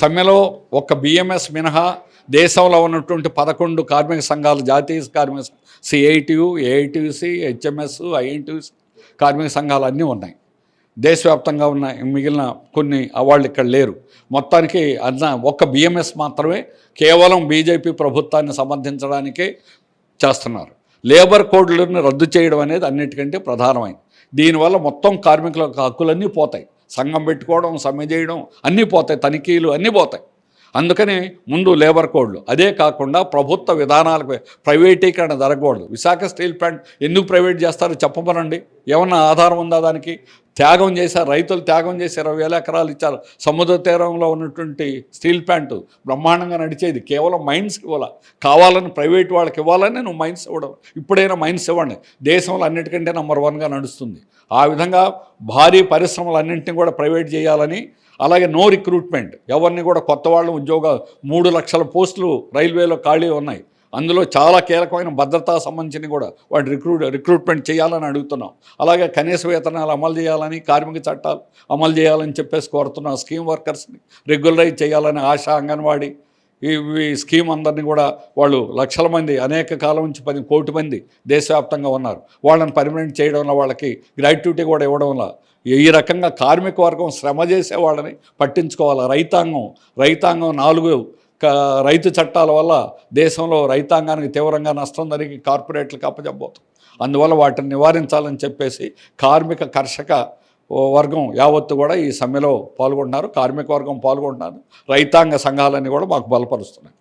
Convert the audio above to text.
సమ్మెలో ఒక్క బిఎంఎస్ మినహా దేశంలో ఉన్నటువంటి పదకొండు కార్మిక సంఘాలు జాతీయ కార్మిక సిఐటియు ఏఐటిసి హెచ్ఎంఎస్ ఐఎన్టీయూసి కార్మిక సంఘాలు అన్నీ ఉన్నాయి. దేశవ్యాప్తంగా ఉన్న మిగిలిన కొన్ని వాళ్ళు ఇక్కడ లేరు. మొత్తానికి అన్న ఒక్క బిఎంఎస్ మాత్రమే కేవలం బీజేపీ ప్రభుత్వాన్ని సమర్థించడానికే చేస్తున్నారు. లేబర్ కోడ్లను రద్దు చేయడం అనేది అన్నిటికంటే ప్రధానమైంది దీనివల్ల మొత్తం కార్మికుల యొక్క హక్కులన్నీ పోతాయి. సంఘం పెట్టుకోవడం సమ్మె చేయడం అన్నీ పోతాయి తనిఖీలు అన్నీ పోతాయి. అందుకని ముందు లేబర్ కోడ్లు. అదే కాకుండా ప్రభుత్వ విధానాలకు ప్రైవేటీకరణ జరగకూడదు. విశాఖ స్టీల్ ప్లాంట్ ఎందుకు ప్రైవేట్ చేస్తారో చెప్పమనండి. ఏమన్నా ఆధారం ఉందా దానికి? త్యాగం చేశారు రైతులు త్యాగం చేసి ఇరవై వేల ఎకరాలు ఇచ్చారు. సముద్ర తీరంలో ఉన్నటువంటి స్టీల్ ప్లాంట్ బ్రహ్మాండంగా నడిచేది. కేవలం మైన్స్ ఇవ్వాల. కావాలని ప్రైవేట్ వాళ్ళకి ఇవ్వాలని నువ్వు మైన్స్ ఇవ్వడం. ఇప్పుడైనా మైన్స్ ఇవ్వండి. దేశంలో అన్నిటికంటే నెంబర్ వన్గా నడుస్తుంది. ఆ విధంగా భారీ పరిశ్రమలు అన్నింటినీ కూడా ప్రైవేట్ చేయాలని అలాగే నో రిక్రూట్మెంట్. ఎవరిని కూడా కొత్త వాళ్ళు ఉద్యోగాలు మూడు లక్షల పోస్టులు రైల్వేలో ఖాళీ ఉన్నాయి. అందులో చాలా కీలకమైన భద్రతా సంబంధించిన కూడా వాటి రిక్రూట్ రిక్రూట్మెంట్ చేయాలని అడుగుతున్నాం. అలాగే కనీస వేతనాలు అమలు చేయాలని కార్మిక చట్టాలు అమలు చేయాలని చెప్పేసి కోరుతున్నాం స్కీమ్ వర్కర్స్ని రెగ్యులరైజ్ చేయాలని ఆశ అంగన్వాడీ ఈ స్కీమ్ అందరినీ కూడా వాళ్ళు లక్షల మంది అనేక కాలం నుంచి పది కోటి మంది దేశవ్యాప్తంగా ఉన్నారు. వాళ్ళని పర్మనెంట్ చేయడం వల్ల వాళ్ళకి గ్రాట్యుటీ కూడా ఇవ్వడం వల్ల ఈ రకంగా కార్మిక వర్గం శ్రమ చేసే వాళ్ళని పట్టించుకోవాలి. రైతాంగం రైతాంగం నాలుగు రైతు చట్టాల వల్ల దేశంలో రైతాంగానికి తీవ్రంగా నష్టం జరిగి కార్పొరేట్లకు అప్పచెప్పబోతుంది అందువల్ల వాటిని నివారించాలని చెప్పేసి కార్మిక కర్షక వర్గం యావత్తు కూడా ఈ సమ్మెలో పాల్గొంటున్నారు. కార్మిక వర్గం పాల్గొంటున్నారు. రైతాంగ సంఘాలన్నీ కూడా మాకు బలపరుస్తున్నాయి.